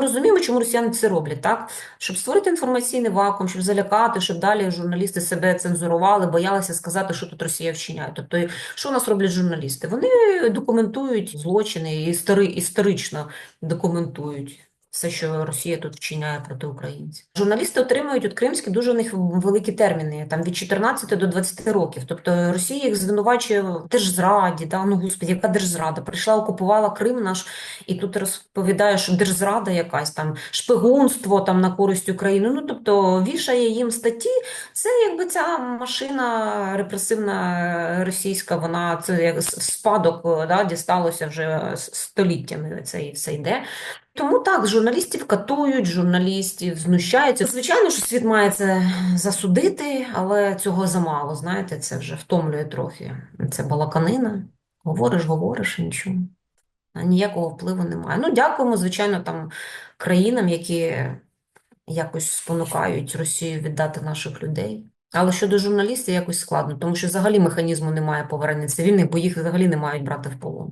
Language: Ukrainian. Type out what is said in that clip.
розуміємо, чому росіяни це роблять, так? Щоб створити інформаційний вакуум, щоб залякати, щоб далі журналісти себе цензурували, боялися сказати, що тут Росія вчиняє. Тобто, що у нас роблять журналісти? Вони документують злочини і істори, історично документують. Все, що Росія тут вчиняє проти українців. Журналісти отримують від кримських дуже у них великі терміни, там від 14 до 20 років. Тобто Росія їх звинувачує в держзраді, да? ну господи, яка держзрада? Прийшла, окупувала Крим наш, і тут розповідає, що держзрада якась там, шпигунство там на користь України. Ну тобто вішає їм статті. Це якби ця машина репресивна російська, вона це як спадок да, дісталося вже століттями. Це і все йде. Тому так, журналістів катують, журналістів знущаються. Звичайно, що світ має це засудити, але цього замало. Знаєте, це вже втомлює трохи. Це балаканина. Говориш, говориш, і нічого. Ніякого впливу немає. Ну, дякуємо, звичайно, там країнам, які якось спонукають Росію віддати наших людей. Але щодо журналістів якось складно, тому що взагалі механізму немає повернення цивільних, бо їх взагалі не мають брати в полон.